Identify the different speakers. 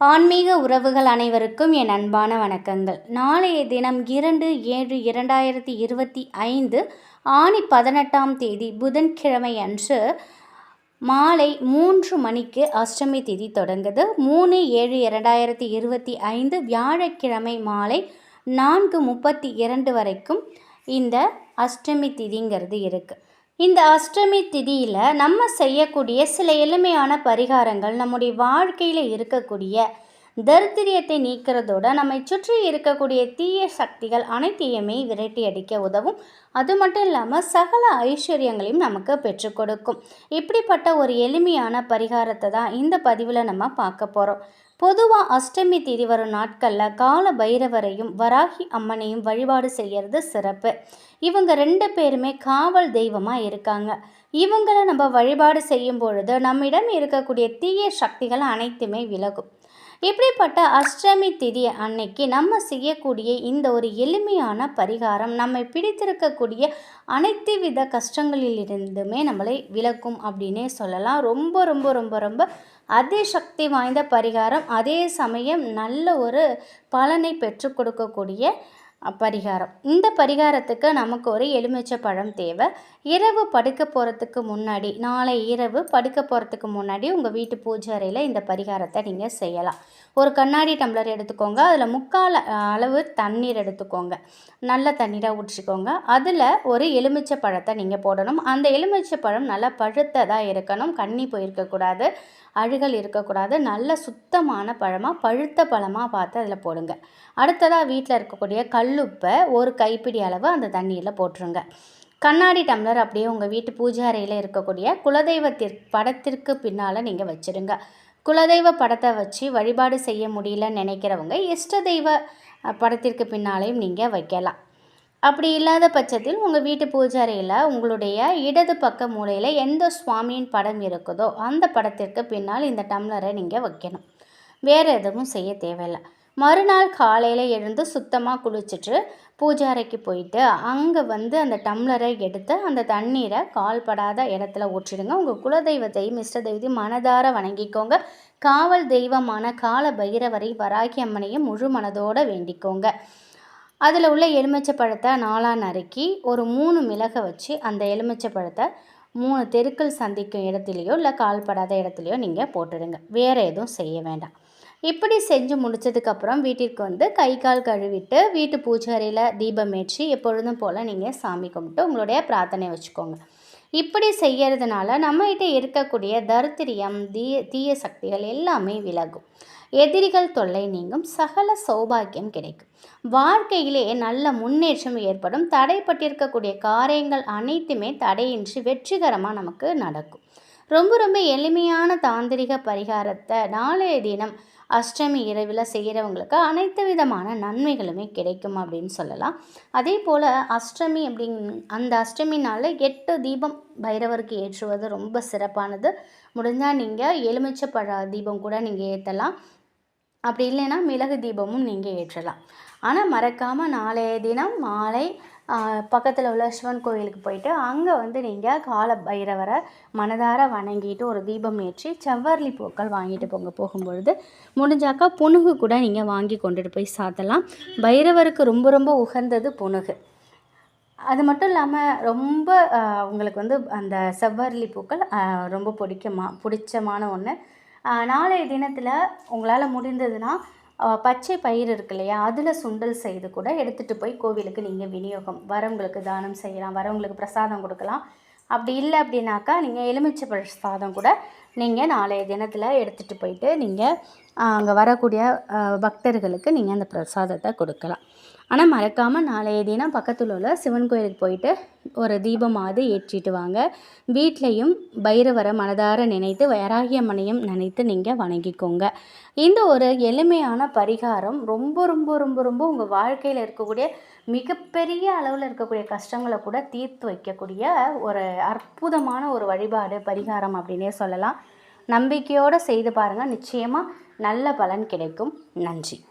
Speaker 1: ஆன்மீக உறவுகள் அனைவருக்கும் என் அன்பான வணக்கங்கள். நாளைய தினம் இரண்டு ஏழு இரண்டாயிரத்தி இருபத்தி ஐந்து ஆணி பதினெட்டாம் தேதி புதன்கிழமை அன்று மாலை மூன்று மணிக்கு அஷ்டமி திதி தொடங்குது. மூணு ஏழு இரண்டாயிரத்தி இருபத்தி ஐந்து வியாழக்கிழமை மாலை நான்கு முப்பத்தி இரண்டு வரைக்கும் இந்த அஷ்டமி திதிங்கிறது இருக்குது இந்த அஷ்டமி திதியில் நம்ம செய்யக்கூடிய சில எளிமையான பரிகாரங்கள் நம்முடைய வாழ்க்கையில் இருக்கக்கூடிய தரித்திரியத்தை நீக்கிறதோட நம்மை சுற்றி இருக்கக்கூடிய தீய சக்திகள் அனைத்தையுமே விரட்டி அடிக்க உதவும். அது மட்டும் இல்லாமல் சகல ஐஸ்வர்யங்களையும் நமக்கு பெற்று கொடுக்கும். இப்படிப்பட்ட ஒரு எளிமையான பரிகாரத்தை தான் இந்த பதிவில் நம்ம பார்க்க போகிறோம் பொதுவாக அஷ்டமி திதி வரும் நாட்களில் கால பைரவரையும் வராகி அம்மனையும் வழிபாடு செய்கிறது சிறப்பு. இவங்க ரெண்டு பேருமே காவல் தெய்வமாக இருக்காங்க. இவங்களை நம்ம வழிபாடு செய்யும் பொழுது நம்மிடம் இருக்கக்கூடிய தீய சக்திகள் அனைத்துமே விலகும். இப்படிப்பட்ட அஷ்டமி திதி அன்னைக்கு நம்ம செய்யக்கூடிய இந்த ஒரு எளிமையான பரிகாரம் நம்மை பிடித்திருக்கக்கூடிய அனைத்து வித கஷ்டங்களிலிருந்துமே நம்மளை விளக்கும் அப்படின்னே சொல்லலாம். ரொம்ப ரொம்ப ரொம்ப ரொம்ப அதிசக்தி வாய்ந்த பரிகாரம். அதே சமயம் நல்ல ஒரு பலனை பெற்றுக் கொடுக்கக்கூடிய பரிகாரம் இந்த பரிகாரத்துக்கு நமக்கு ஒரு எலுமிச்சை பழம் தேவை. இரவு படுக்க போகிறதுக்கு முன்னாடி நாளை இரவு படுக்க போகிறதுக்கு முன்னாடி உங்கள் வீட்டு பூஜை அறையில் இந்த பரிகாரத்தை நீங்கள் செய்யலாம். ஒரு கண்ணாடி டம்ளர் எடுத்துக்கோங்க. அதில் முக்கால் அளவு தண்ணீர் எடுத்துக்கோங்க. நல்ல தண்ணீராக ஊற்றிக்கோங்க. அதில் ஒரு எலுமிச்சை பழத்தை நீங்கள் போடணும். அந்த எலுமிச்சை பழம் நல்லா பழுத்ததாக இருக்கணும். கண்ணி போயிருக்கக்கூடாது அழுகல் இருக்கக்கூடாது நல்ல சுத்தமான பழமாக பழுத்த பழமாக பார்த்து அதில் போடுங்க. அடுத்ததாக வீட்டில் இருக்கக்கூடிய கல் கல்லுப்பை ஒரு கைப்பிடி அளவு அந்த தண்ணியில் போட்டுருங்க. கண்ணாடி டம்ளர் அப்படியே உங்கள் வீட்டு பூஜை அறையில் இருக்கக்கூடிய குலதெய்வத்திற்கு படத்திற்கு பின்னால் நீங்கள் வச்சுருங்க. குலதெய்வ படத்தை வச்சு வழிபாடு செய்ய முடியலன்னு நினைக்கிறவங்க இஷ்ட தெய்வ படத்திற்கு பின்னாலையும் நீங்கள் வைக்கலாம். அப்படி இல்லாத பட்சத்தில் உங்கள் வீட்டு பூஜாரியில் உங்களுடைய இடது பக்க மூலையில் எந்த சுவாமியின் படம் இருக்குதோ அந்த படத்திற்கு பின்னால் இந்த டம்ளரை நீங்கள் வைக்கணும். வேறு எதுவும் செய்ய தேவையில்லை. மறுநாள் காலையில் எழுந்து சுத்தமாக குளிச்சுட்டு பூஜாரைக்கு போயிட்டு அங்கே வந்து அந்த டம்ளரை எடுத்து அந்த தண்ணீரை கால்படாத இடத்துல ஊற்றிடுங்க. உங்கள் குலதெய்வத்தையும் இஷ்ட தெய்வத்தையும் மனதார வணங்கிக்கோங்க. காவல் தெய்வமான கால பைரவரை வராகி அம்மனையும் முழு மனதோடு வேண்டிக்கோங்க. அதில் உள்ள எலுமிச்சை பழத்தை நாளாக நறுக்கி ஒரு மூணு மிளகை வச்சு அந்த எலுமிச்சை பழத்தை மூணு தெருக்கள் சந்திக்கும் இடத்துலையோ இல்லை கால்படாத இடத்துலையோ நீங்கள் போட்டுடுங்க. வேறு எதுவும் செய்ய வேண்டாம். இப்படி செஞ்சு முடித்ததுக்கப்புறம் வீட்டிற்கு வந்து கை கால் கழுவிட்டு வீட்டு பூஜாரியில் தீபம் ஏற்றி எப்பொழுதும் போல் நீங்கள் சாமி கும்பிட்டு உங்களுடைய பிரார்த்தனை வச்சுக்கோங்க. இப்படி செய்கிறதுனால நம்மகிட்ட இருக்கக்கூடிய தரித்திரியம் தீய தீய சக்திகள் எல்லாமே விலகும். எதிரிகள் தொல்லை நீங்கும் சகல சௌபாக்கியம் கிடைக்கும். வாழ்க்கையிலே நல்ல முன்னேற்றம் ஏற்படும். தடைப்பட்டிருக்கக்கூடிய காரியங்கள் அனைத்துமே தடையின்றி வெற்றிகரமாக நமக்கு நடக்கும். ரொம்ப ரொம்ப எளிமையான தாந்திரிக பரிகாரத்தை நாளைய தினம் அஷ்டமி இரவில் செய்கிறவங்களுக்கு அனைத்து விதமான நன்மைகளுமே கிடைக்கும் அப்படின்னு சொல்லலாம். அதே போல் அஷ்டமி அப்படிங் அந்த அஷ்டமி நாளில் எட்டு தீபம் பைரவருக்கு ஏற்றுவது ரொம்ப சிறப்பானது. முடிஞ்சால் நீங்கள் எலுமிச்சப்பழ தீபம் கூட நீங்கள் ஏற்றலாம் அப்படி இல்லைன்னா மிளகு தீபமும் நீங்கள் ஏற்றலாம். ஆனால் மறக்காமல் நாளைய தினம் மாலை பக்கத்தில் உள்ள சிவன் கோயிலுக்கு போயிட்டு அங்கே வந்து நீங்கள் கால பைரவரை மனதார வணங்கிட்டு ஒரு தீபம் ஏற்றி செவ்வரளி பூக்கள் வாங்கிட்டு போங்க. போகும்பொழுது முடிஞ்சாக்கா புணுகு கூட நீங்கள் வாங்கி கொண்டுட்டு போய் சாத்தலாம். பைரவருக்கு ரொம்ப ரொம்ப உகந்தது புணுகு அது மட்டும் இல்லாமல் ரொம்ப உங்களுக்கு வந்து அந்த செவ்வரளி பூக்கள் ரொம்ப பிடிக்குமா பிடிச்சமான ஒன்று நாளைய தினத்தில் உங்களால் முடிந்ததுன்னா பச்சை பயிர் இருக்கு இல்லையா அதில் சுண்டல் செய்து கூட எடுத்துகிட்டு போய் கோவிலுக்கு நீங்கள் விநியோகம் வரவங்களுக்கு தானம் செய்யலாம் வரவங்களுக்கு பிரசாதம் கொடுக்கலாம். அப்படி இல்லை அப்படின்னாக்கா நீங்கள் எலுமிச்சை பிரசாதம் கூட நீங்கள் நாளைய தினத்தில் எடுத்துகிட்டு போயிட்டு நீங்கள் அங்கே வரக்கூடிய பக்தர்களுக்கு நீங்கள் அந்த பிரசாதத்தை கொடுக்கலாம். ஆனால் மறக்காமல் நாளைய தினம் பக்கத்தில் உள்ள சிவன் கோயிலுக்கு போயிட்டு ஒரு தீபமாவது ஏற்றிட்டு வாங்க. வீட்லேயும் பைரவரை மனதார நினைத்து வைராகியம்மனையும் நினைத்து நீங்கள் வணங்கிக்கோங்க. இந்த ஒரு எளிமையான பரிகாரம் ரொம்ப ரொம்ப ரொம்ப ரொம்ப உங்கள் வாழ்க்கையில் இருக்கக்கூடிய மிகப்பெரிய அளவில் இருக்கக்கூடிய கஷ்டங்களை கூட தீர்த்து வைக்கக்கூடிய ஒரு அற்புதமான ஒரு வழிபாடு பரிகாரம் அப்படின்னே சொல்லலாம். நம்பிக்கையோடு செய்து பாருங்கள் நிச்சயமாக நல்ல பலன் கிடைக்கும். நன்றி.